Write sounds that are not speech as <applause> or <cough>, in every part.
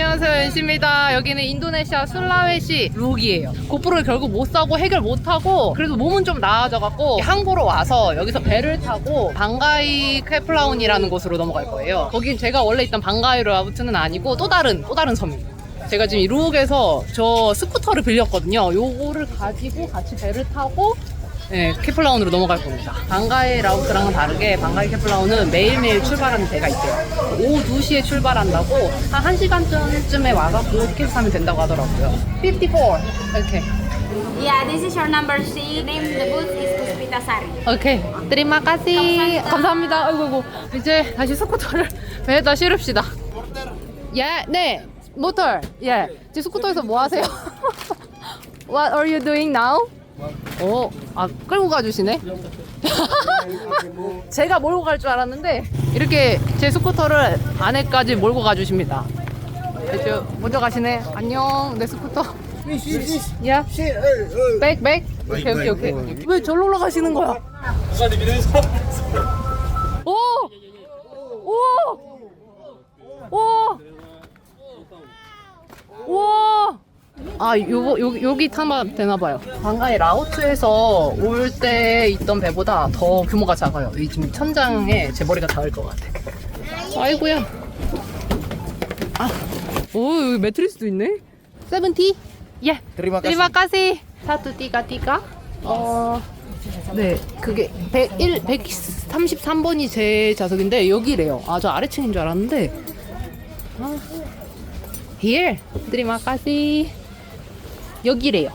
안녕하세요 엔씨입니다. 여기는 인도네시아 술라웨시 룩이에요. 고프로를 결국 못 사고 해결 못 하고 그래도 몸은 좀 나아져갖고 항구로 와서 여기서 배를 타고 방가이 케플라운이라는 곳으로 넘어갈 거예요. 거긴 제가 원래 있던 방가이 라우트는 아니고 또 다른 또 다른 섬입니다 제가 지금 이 룩에서 저 스쿠터를 빌렸거든요. 요거를 가지고 같이 배를 타고 네, 케플라운으로 넘어갈 겁니다. 방가이 라우트랑은 다르게 방가이 케플라운은 매일매일 출발하는 배가 있대요. 오후 2시에 출발한다고 한 1시간쯤에 와서 그 티켓 사면 된다고 하더라고요. 54. 이렇게. Yeah, this is your number C. Name the booth is Puspita Sari. 오케이. 드리마 까시. 감사합니다. 아이고, 아이고. 이제 다시 스쿠터를 <laughs> 배에다 실읍시다. 예, 네. 모터. 예. 지금 스쿠터에서 뭐 하세요? <laughs> What are you doing now? 오, 아, 끌고 가주시네? <laughs> 제가 몰고 갈 줄 알았는데, 이렇게 제 스쿠터를 안에까지 몰고 가주십니다. 네, 저 먼저 가시네. 안녕, 내 스쿠터. 야, 백, 백. 오케이, 오케이, 오케이. 왜 절로 올라가시는 거야? 오! 오! 오! 우와! 아, 요거, 요, 여기 타면 되나봐요. 방가이 라오트에서 올 때 있던 배보다 더 규모가 작아요. 이 지금 천장에 제 머리가 닿을 것 같아. 아이고야. 아, 오, 여기 매트리스도 있네? 세븐티? 예. Terima kasih. Satu tiga tiga. 어, 네, 그게 101, 133번이 제 좌석인데 여기래요. 아, 저 아래층인 줄 알았는데. 아, here. Terima kasih. 여기래요.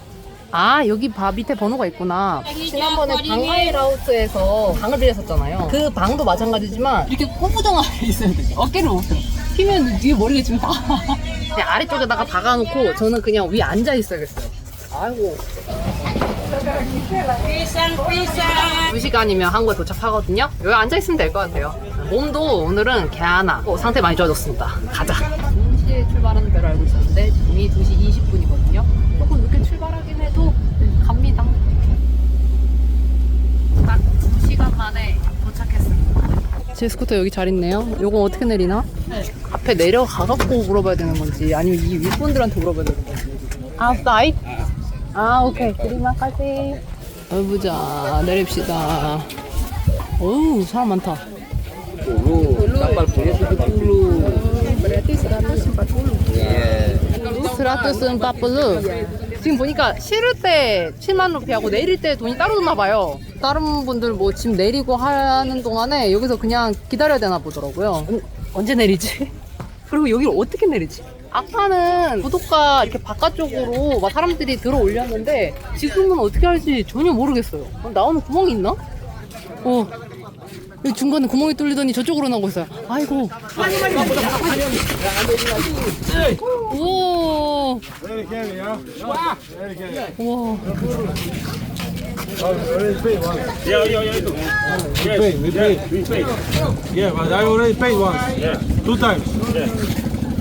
아, 여기 바 밑에 번호가 있구나. 지난번에 방가이 라우트에서 방을 빌렸었잖아요. 그 방도 마찬가지지만 이렇게 꼬부정하게 <laughs> 있어야 돼요. 어깨를 못 펴. 피면 뒤에 머리가 지금 다. 그냥 아래쪽에다가 박아놓고 저는 그냥 위에 앉아 있어야겠어요. 아이고. 두 시간이면 한국에 도착하거든요. 여기 앉아 있으면 될 것 같아요. 몸도 오늘은 개하나 상태 많이 좋아졌습니다. 가자. 2시에 출발하는 배로 알고 있었는데 제 스쿠터 여기 잘 있네요. 요거 어떻게 내리나? 앞에 내려가갖고 물어봐야 되는 건지 아니면 이 윗분들한테 물어봐야 되는 건지. 아, 사이드? 아, 오케이. 드리마까지. 해보자. 내립시다. 어우, 사람 많다. 70. Berarti 140. Iya. 140. 지금 보니까 실을 때 7만 루피하고 내릴 때 돈이 따로 줬나 봐요. 다른 분들 뭐 짐 내리고 하는 동안에 여기서 그냥 기다려야 되나 보더라고요. 음, 언제 내리지? <laughs> 그리고 여기를 어떻게 내리지? 아까는 구독가 이렇게 바깥쪽으로 막 사람들이 들어 올렸는데 지금은 어떻게 할지 전혀 모르겠어요. 어, 나오는 구멍이 있나? 어. 여기 중간에 구멍이 뚫리더니 저쪽으로 나오고 있어요. 아이고. huh? Very heavy. 우와. Already paid once. Yeah, yeah, yeah. We paid, we paid. We pay. Yeah, but I already paid once. Yeah. Two times.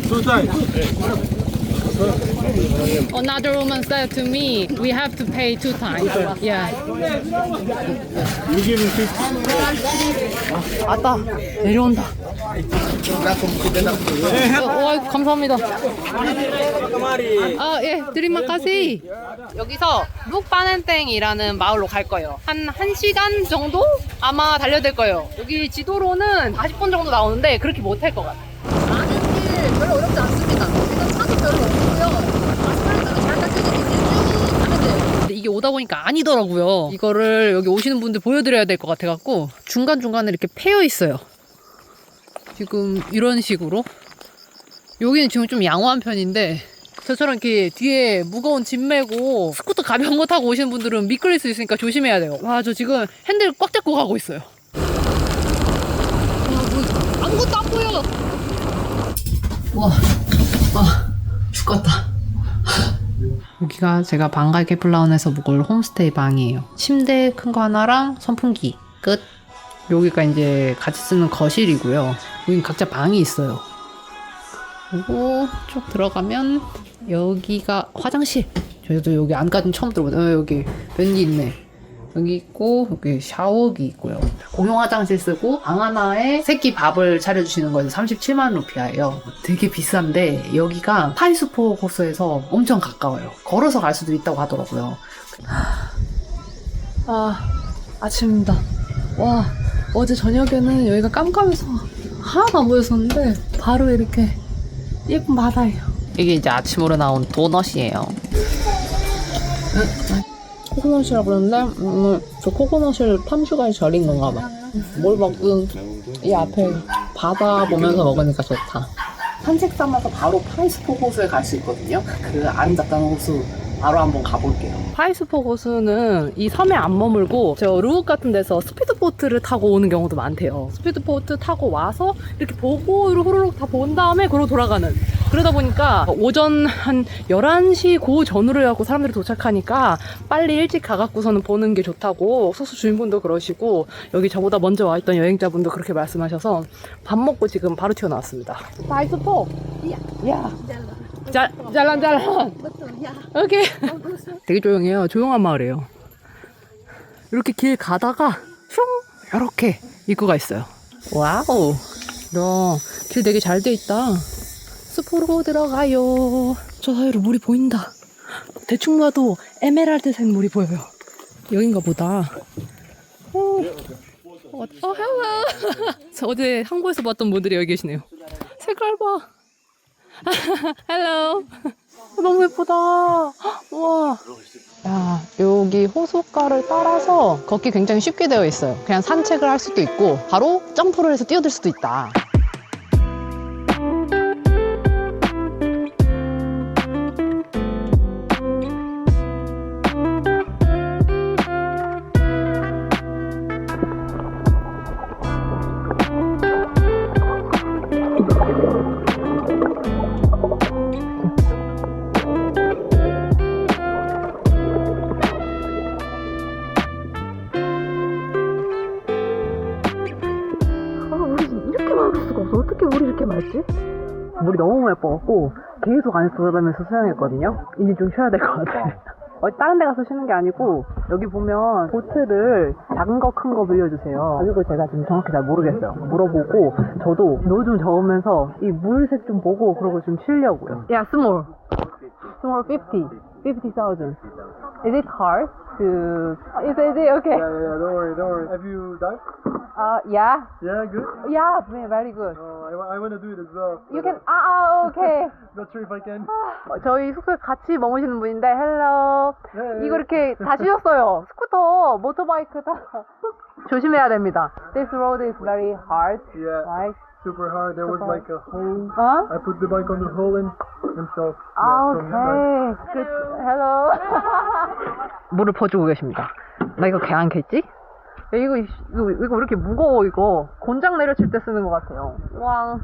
Two times. Another woman said to me, we have to pay two times. Yeah. You give me 50. 왔다. 내려온다. 어, 와, 감사합니다. 아, 예, 드리마까시. 여기서 룩바넨땡이라는 마을로 갈 거예요. 한 1시간 정도? 아마 달려들 거예요. 여기 지도로는 40분 정도 나오는데 그렇게 못 할 것 같아요. 가는 길 별로 어렵지 않습니다. 지금 차도 별로 없고요. 아스팔트도 잘 닦여져 있는데 쭉 가면 돼요. 근데 이게 오다 보니까 아니더라고요. 이거를 여기 오시는 분들 보여드려야 될 것 같아갖고 중간중간에 이렇게 패여 있어요. 지금 이런 식으로. 여기는 지금 좀 양호한 편인데 저처럼 이렇게 뒤에 무거운 짐 메고 스쿠터 가벼운 거 타고 오시는 분들은 미끌릴 수 있으니까 조심해야 돼요. 와, 저 지금 핸들 꽉 잡고 가고 있어요. 와, 뭐 아무것도 안 보여. 와, 아, 죽겠다. 여기가 제가 방가이 케플라운에서 묵을 홈스테이 방이에요. 침대 큰 거 하나랑 선풍기 끝. 여기가 이제 같이 쓰는 거실이고요. 여긴 각자 방이 있어요. 그리고 쭉 들어가면 여기가 화장실. 저희도 여기 안까지는 처음 들어보요 어, 여기 변기 있네. 여기 있고 여기 샤워기 있고요. 공용 화장실 쓰고 방 하나에 새끼 밥을 차려주시는 거에서 37만 루피아예요. 되게 비싼데 여기가 파이스포 코스에서 엄청 가까워요. 걸어서 갈 수도 있다고 하더라고요. 아 아침입니다. 와 어제 저녁에는 여기가 깜깜해서 하나도 안 보였었는데 바로 이렇게 예쁜 바다예요. 이게 이제 아침으로 나온 도넛이에요. 코코넛이라 그러는데 음, 저 코코넛을 탐슈가에 절인 건가 봐. 뭘 먹든 이 앞에 바다 보면서 먹으니까 좋다. 산책 삼아서 바로 파이스포 호수에 갈 수 있거든요. 그 아름답다는 호수 바로 한번 가볼게요. 파이스포 호수는 이 섬에 안 머물고 저 루욱 같은 데서 스피드보트를 타고 오는 경우도 많대요. 스피드보트 타고 와서 이렇게 보고 후루룩 다 본 다음에 그러고 돌아가는. 그러다 보니까 오전 한 11시 고 전후로 해갖고 사람들이 도착하니까 빨리 일찍 가갖고서는 보는 게 좋다고 소수 주인분도 그러시고 여기 저보다 먼저 와 있던 여행자분도 그렇게 말씀하셔서 밥 먹고 지금 바로 튀어나왔습니다. 파이스 포! 야! 잘, 잘란 잘란! 오케이. 되게 조용해요. 조용한 마을이에요. 이렇게 길 가다가 슝! 이렇게 입구가 있어요. 와우! 너, 길 되게 잘 돼 있다. 숲으로 들어가요. 저 사이로 물이 보인다. 대충 봐도 에메랄드색 물이 보여요. 여긴가 보다. 오, 어, 어, 헬로. <laughs> 저 어제 한국에서 봤던 분들이 여기 계시네요. 색깔 봐. <laughs> 헬로. <laughs> 너무 예쁘다. <gasps> 우와. 야, 여기 호숫가를 따라서 걷기 굉장히 쉽게 되어 있어요. 그냥 산책을 할 수도 있고, 바로 점프를 해서 뛰어들 수도 있다. 너무 예뻐갖고 계속 안에 돌아다니면서 수영했거든요. 이제 좀 쉬어야 될 것 같아. <laughs> 어, 다른 데 가서 쉬는 게 아니고 여기 보면 보트를 작은 거 큰 거 빌려주세요. 가격을 제가 지금 정확히 잘 모르겠어요. 물어보고 저도 노좀 저으면서 이 물색 좀 보고 그러고 좀 쉬려고요. Yeah, small. Small 50. 50,000. Is it hard to... Is it okay? Yeah, yeah, yeah, don't worry, don't worry. Have you dived? Uh, yeah. Yeah, good. Yeah, very good. Oh, I, I want to do it as well. You can, 아, 아, 오케이. Not sure if I can. 어, 저희 숙소에 같이 머무시는 분인데, 헬로. 네. 이거 이렇게 다 주셨어요. 스쿠터, 모토바이크 다. 조심해야 됩니다. This road is very hard, Yeah, right? super hard. There was like a hole. 어? I put the bike on the hole and, and so. 아, yeah, from that, 오케이. Good. 헬로. 물을 퍼주고 계십니다. 나 이거 개안 겠지? 야, 이거, 이거, 이거 왜 이렇게 무거워, 이거. 곤장 내려칠 때 쓰는 것 같아요. 왕.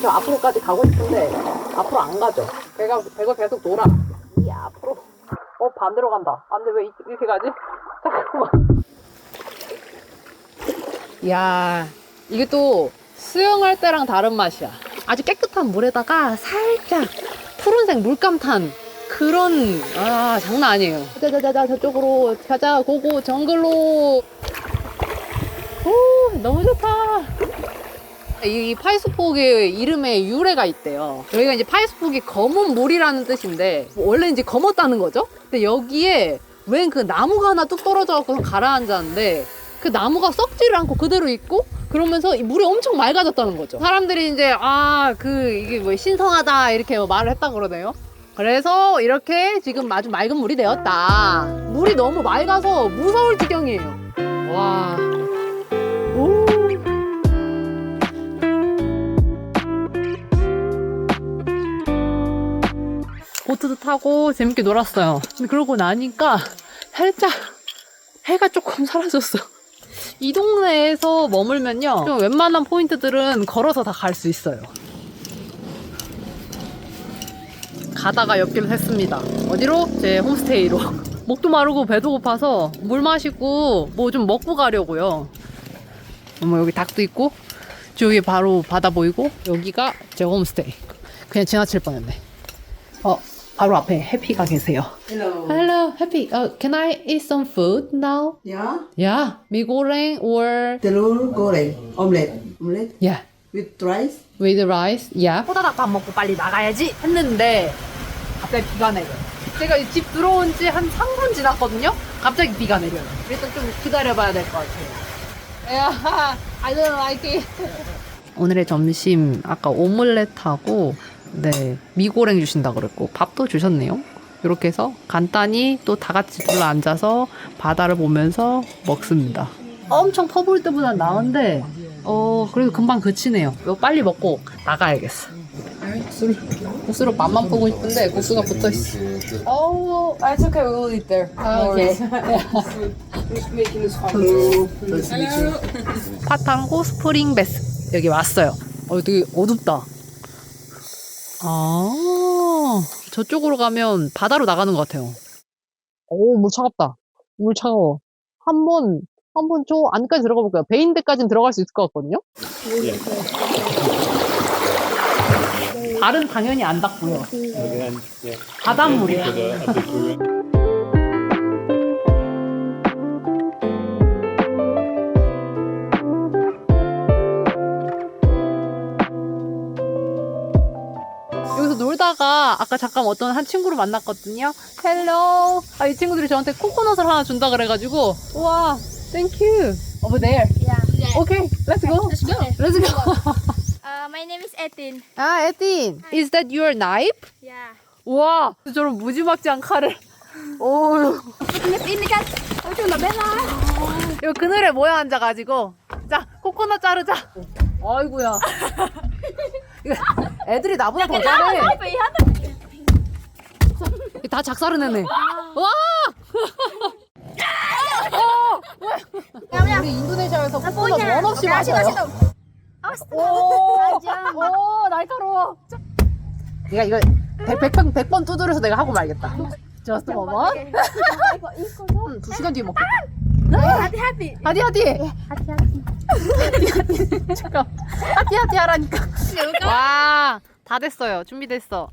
저 앞으로까지 가고 싶은데, 앞으로 안 가죠. 배가, 배가 계속 돌아. 이 앞으로. 어, 반대로 간다. 안 돼, 왜 이- 이렇게 가지? <laughs> 잠깐만. 야 이게 또 수영할 때랑 다른 맛이야. 아주 깨끗한 물에다가 살짝 푸른색 물감 탄 그런 아 장난 아니에요. 자자자자 저쪽으로 가자 고고 정글로. 오 너무 좋다. 이 파이스폭의 이름에 유래가 있대요. 여기가 이제 파이스폭이 검은 물이라는 뜻인데 원래 이제 검었다는 거죠. 근데 여기에 웬 그 나무가 하나 뚝 떨어져 갖고 가라앉았는데 그 나무가 썩지를 않고 그대로 있고 그러면서 이 물이 엄청 맑아졌다는 거죠. 사람들이 이제 아 그 이게 뭐 신성하다 이렇게 뭐 말을 했다 그러네요. 그래서 이렇게 지금 아주 맑은 물이 되었다. 물이 너무 맑아서 무서울 지경이에요. 와. 보트도 타고 재밌게 놀았어요. 근데 그러고 나니까 살짝 해가 조금 사라졌어. 이 동네에서 머물면요. 좀 웬만한 포인트들은 걸어서 다 갈 수 있어요. 가다가 옆길을 샜습니다. 어디로? 제 홈스테이로. <laughs> 목도 마르고 배도 고파서 물 마시고 뭐 좀 먹고 가려고요. 어머 여기 닭도 있고 저기 바로 바다 보이고 여기가 제 홈스테이. 그냥 지나칠 뻔했네. 어 바로 앞에 해피가 계세요. Hello. Hello, Happy. Uh, can I eat some food now? Yeah. Yeah, mì goreng or Telur goreng. Omelette. Omelette yeah, with rice. with rice. Yeah. 호다닥 밥 먹고 빨리 나가야지 했는데 갑자기 비가 내려요. 제가 이집 들어온 지 한 3분 지났거든요. 갑자기 비가 내려요. 일단 좀 기다려봐야 될 것 같아요. Yeah, I don't like it. 오늘의 점심 아까 오믈렛하고 네 미고랭 주신다 그랬고 밥도 주셨네요. 이렇게 해서 간단히 또 다 같이 둘러 앉아서 바다를 보면서 먹습니다. 엄청 퍼볼 때보다 나은데 어 그래도 금방 그치네요. 이거 빨리 먹고 나가야겠어. 국수를 국수로 맛만 보고 싶은데 국수가 붙어 있어. 어, It's okay, we will eat there. 오케이. <laughs> Meet you. 파탄고 스프링 베스 여기 왔어요. 어, 되게 어둡다. 아, 저쪽으로 가면 바다로 나가는 것 같아요. 오, 물 차갑다. 물 차가워. 한 번, 한 번 저 안까지 들어가 볼까요? 베인드까지는 들어갈 수 있을 것 같거든요? 발은 당연히 안 닿고요. 바닷물이야. 여기서 놀다가 아까 잠깐 어떤 한 친구를 만났거든요. 헬로. 아, 이 친구들이 저한테 코코넛을 하나 준다 그래가지고. 우와, 땡큐. Over there. Yeah. Okay, let's go. Let's go. Let's go. Uh, my name is Etin. 아, 에틴. Is that your knife? Yeah. 우와, 저런 무지막지한 칼을. 오, Ini kan, itu lah Bella. 이거 그늘에 모여 앉아가지고. 자, 코코넛 자르자. 아이고야. 이거 <laughs> 애들이 나보다 더 잘해. 다 작살을 내네. 와! 어, 우리 인도네시아에서 코코넛 원 없이 마셔요. 오, 오, 날카로워. 내가 이거 100, 100, 100번 두드려서 내가 하고 말겠다. Just a moment. 음, 두 시간 뒤에 먹겠다. Hati-hati. 하디 하디. Hati-hati. 잠깐. 하디 하디 하라니까. 와, 다 됐어요. 준비됐어.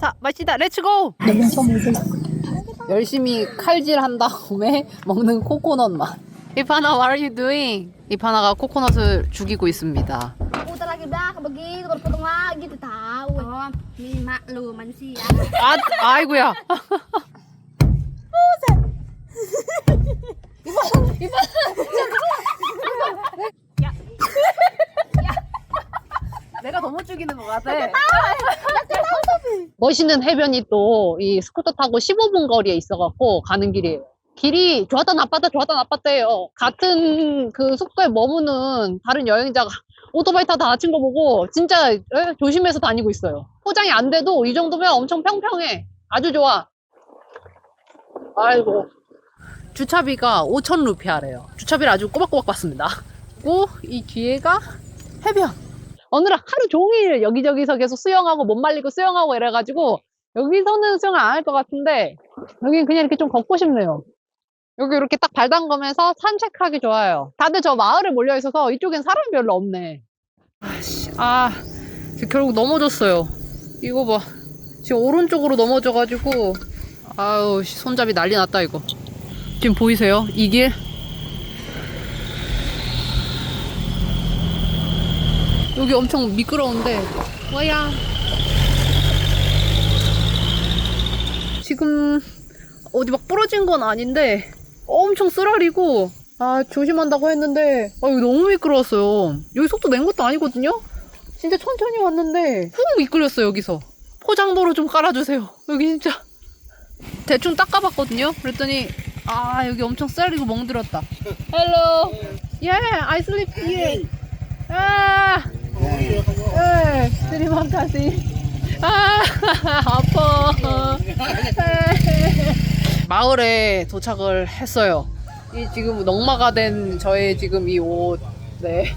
자, 마시다. 렛츠고. 열심히 칼질한 다음에 먹는 코코넛 맛. 이파나, what are you doing? 이파나가 코코넛을 죽이고 있습니다. Putar lagi belakang begitu, baru potong lagi tuh tahu. Oh, ini maklum manusia. 아, 아이고야. 내가 더못 죽이는 것 같아. 멋있는 해변이 또 이 스쿠터 타고 15분 거리에 있어갖고 가는 길이에요. 길이 좋았다 나빴다 좋았다 나빴대요. 같은 그 숙소에 머무는 다른 여행자가 오토바이 타다 다친 거 보고 진짜 에, 조심해서 다니고 있어요. 포장이 안 돼도 이 정도면 엄청 평평해. 아주 좋아. 아이고. 주차비가 5천 루피아래요. 주차비를 아주 꼬박꼬박 받습니다. 그리고 이 뒤에가 해변. 오늘 하루 종일 여기저기서 계속 수영하고 못 말리고 수영하고 이래가지고 여기서는 수영을 안 할 것 같은데 여긴 그냥 이렇게 좀 걷고 싶네요. 여기 이렇게 딱 발 담그면서 산책하기 좋아요. 다들 저 마을에 몰려 있어서 이쪽엔 사람이 별로 없네. 아씨, 아, 결국 넘어졌어요. 이거 봐. 지금 오른쪽으로 넘어져가지고 아우 씨, 손잡이 난리 났다 이거. 지금 보이세요? 이 길? 여기 엄청 미끄러운데 뭐야? 지금 어디 막 부러진 건 아닌데 엄청 쓰라리고 아 조심한다고 했는데 아 여기 너무 미끄러웠어요. 여기 속도 낸 것도 아니거든요. 진짜 천천히 왔는데 훅 미끌렸어요 여기서. 포장도로 좀 깔아주세요. 여기 진짜 대충 닦아봤거든요. 그랬더니 아 여기 엄청 쓰라리고 멍들었다. Hello. Yeah, I sleep here. 아. 네, terima kasih. 아, <laughs> 아파. 마을에 도착을 했어요. 이 지금 넉마가 된 저의 지금 이 옷. 네.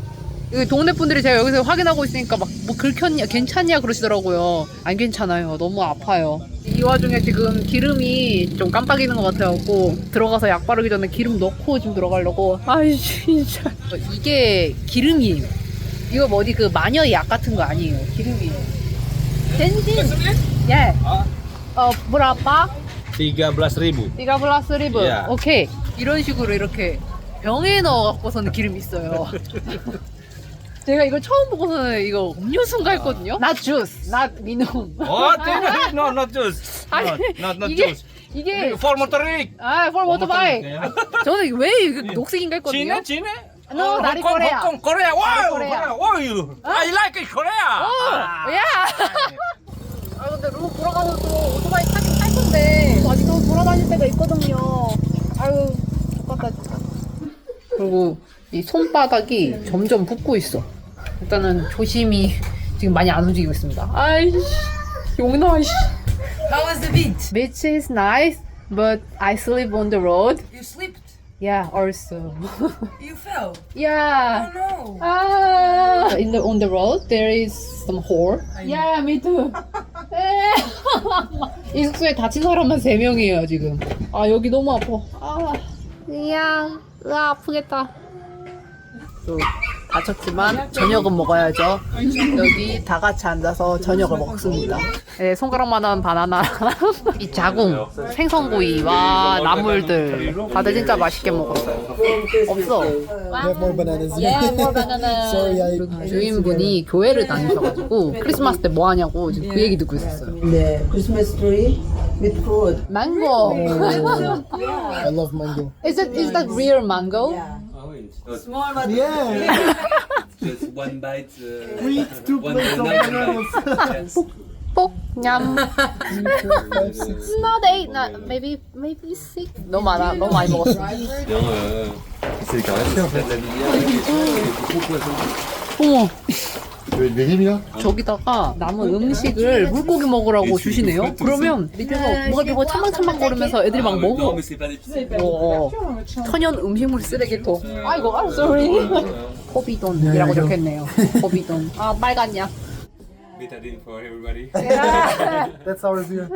여기 동네 분들이 제가 여기서 확인하고 있으니까 막 뭐 긁혔냐, 괜찮냐 그러시더라고요. 안 괜찮아요. 너무 아파요. 이 와중에 지금 기름이 좀 깜빡이는 것 같아갖고 들어가서 약 바르기 전에 기름 넣고 지금 들어가려고. 아이 진짜. 이게 기름이에요. 이거 뭐 어디 그 마녀의 약 같은 거 아니에요. 기름이에요. 덴진. 예. 어, 브라빠? 13.000 13 리브. 야. 오케이. 이런 식으로 이렇게 병에 넣어 갖고서는 기름이 있어요. <laughs> 제가 이걸 처음 보고서는 이거 음료수인가 했거든요. Not juice, not minum. Oh, tidak. No, not juice. 아니, Not, not, not 이게 juice. 이게 For motorik. 아, for motorbike. 저는 왜 이게 녹색인가 했거든요. China, China. No, Oh, Kong, Korea. Wow, Korea. Korea. Wow, you. I like it. 어, Ah. 야. 아 근데 루 돌아가면서 오토바이 타긴 탈 건데 아직도 돌아다닐 때가 있거든요. 아유, 똑같다 진짜. 그리고 이 손바닥이 점점 붓고 있어. 일단은 조심히 지금 많이 안 움직이고 있습니다. 아이씨, 용나 씨. How was the beach? Beach is nice, but I sleep on the road. You slept. Yeah, also. You fell. yeah. Oh no. Ah, in the on the road there is some hole. Yeah, me too. 이 숙소에 다친 사람만 세 명이에요 지금. 아 여기 너무 아파. 아, 그냥 으아 아프겠다. 또 다쳤지만 저녁은 먹어야죠. 여기 다 같이 앉아서 저녁을 먹습니다. 네, 손가락만한 바나나랑 이 자궁 생선구이와 나물들 다들 진짜 맛있게 먹었어요. 없어. We have more bananas. Yeah, more <laughs> banana. Sorry, I- 그리고 주인분이 교회를 다니셔가지고 크리스마스 때 뭐 하냐고 지금 그 얘기 듣고 있었어요. The Christmas tree with fruit. 망고. I love mango. is it is that real mango? Small but Yeah. <laughs> Just one bite. Uh, We eat two one plates of banana. bananas. <laughs> Yes. 뽁 냠. <laughs> Five, six. Not eight, not maybe maybe six. 너무 많아, 너무 많이 먹었어. C'est le carré 어머, Béni, là 저기다가 남은 음식을 물고기 먹으라고 주시네요. 그러면 밑에서 뭐가 이거 첨벙첨벙 거리면서 애들이 막 먹어. c'est pas l'épicé. 어, 천연 음식물 쓰레기통. 아이고, I'm sorry. <laughs> 호비돈이라고 적혔네요. 호비돈. 아, 빨간 약. Betadine for everybody. <laughs> That's our beer.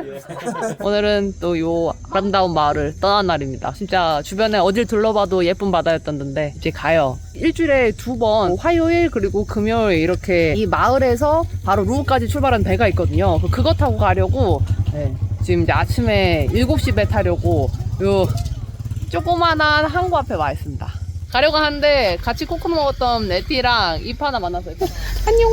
오늘은 또 요 아름다운 마을을 떠난 날입니다. 진짜 주변에 어딜 둘러봐도 예쁜 바다였던데 이제 가요. 일주일에 두 번 화요일 그리고 금요일 이렇게 이 마을에서 바로 루우까지 출발하는 배가 있거든요. 그- 그거 타고 가려고 네, 지금 이제 아침에 7시 배 타려고 요 조그만한 항구 앞에 와 있습니다. 가려고 하는데 같이 코코 먹었던 네티랑 이파나 만나서 안녕.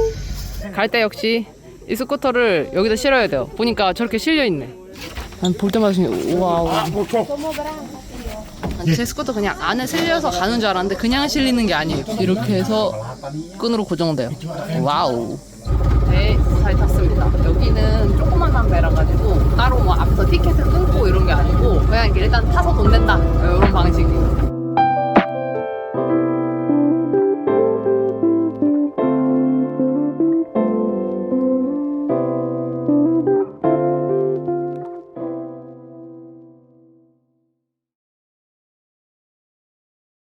갈 때 역시 이 스쿠터를 여기다 실어야 돼요. 보니까 저렇게 실려 있네. 난 볼 때마다 그냥 와우. 제 스쿠터 그냥 안에 실려서 가는 줄 알았는데 그냥 실리는 게 아니에요. 이렇게 해서 끈으로 고정돼요. 와우. 네, 잘 탔습니다. 여기는 조그만한 배라 가지고 따로 뭐 앞서 티켓을 끊고 이런 게 아니고 그냥 일단 타서 돈 낸다 이런 방식이에요.